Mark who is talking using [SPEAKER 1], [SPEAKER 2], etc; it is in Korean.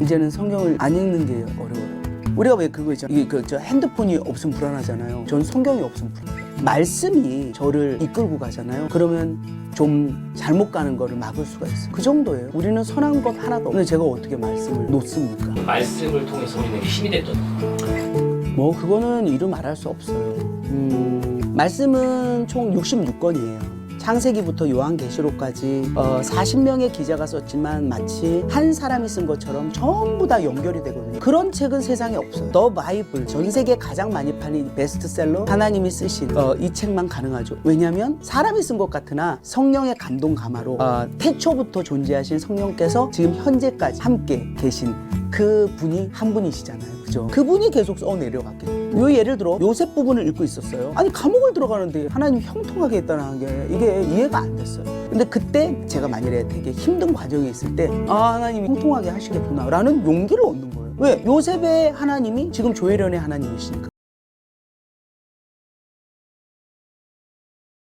[SPEAKER 1] 이제는 성경을 안 읽는 게 어려워요. 우리가 왜 그거 있죠? 이게 그 저 핸드폰이 없으면 불안하잖아요. 전 성경이 없으면 불안해요. 말씀이 저를 이끌고 가잖아요. 그러면 좀 잘못 가는 거를 막을 수가 있어요. 그 정도예요. 우리는 선한 것 하나도 없는데 제가 어떻게 말씀을 놓습니까?
[SPEAKER 2] 말씀을 통해서 우리에게 힘이 됐던
[SPEAKER 1] 뭐 그거는 이루 말할 수 없어요. 음, 말씀은 총 66권이에요. 창세기부터 요한계시록까지 어, 40명의 기자가 썼지만 마치 한 사람이 쓴 것처럼 전부 다 연결이 되거든요. 그런 책은 세상에 없어요. 더 바이블 전 세계 가장 많이 팔린 베스트셀러 하나님이 쓰신 어, 이 책만 가능하죠. 왜냐하면 사람이 쓴 것 같으나 성령의 감동 감화로 어, 태초부터 존재하신 성령께서 지금 현재까지 함께 계신 그 분이 한 분이시잖아요. 그죠? 그분이 계속 써 내려갔겠죠. 요 예를 들어 요셉 부분을 읽고 있었어요. 아니 감옥을 들어가는데 하나님 형통하게 했다는 게 이게 이해가 안 됐어요. 근데 그때 제가 만일에 되게 힘든 과정에 있을 때 아 하나님이 형통하게 하시겠구나라는 용기를 얻는 거예요. 왜? 요셉의 하나님이 지금 조혜련의 하나님이시니까.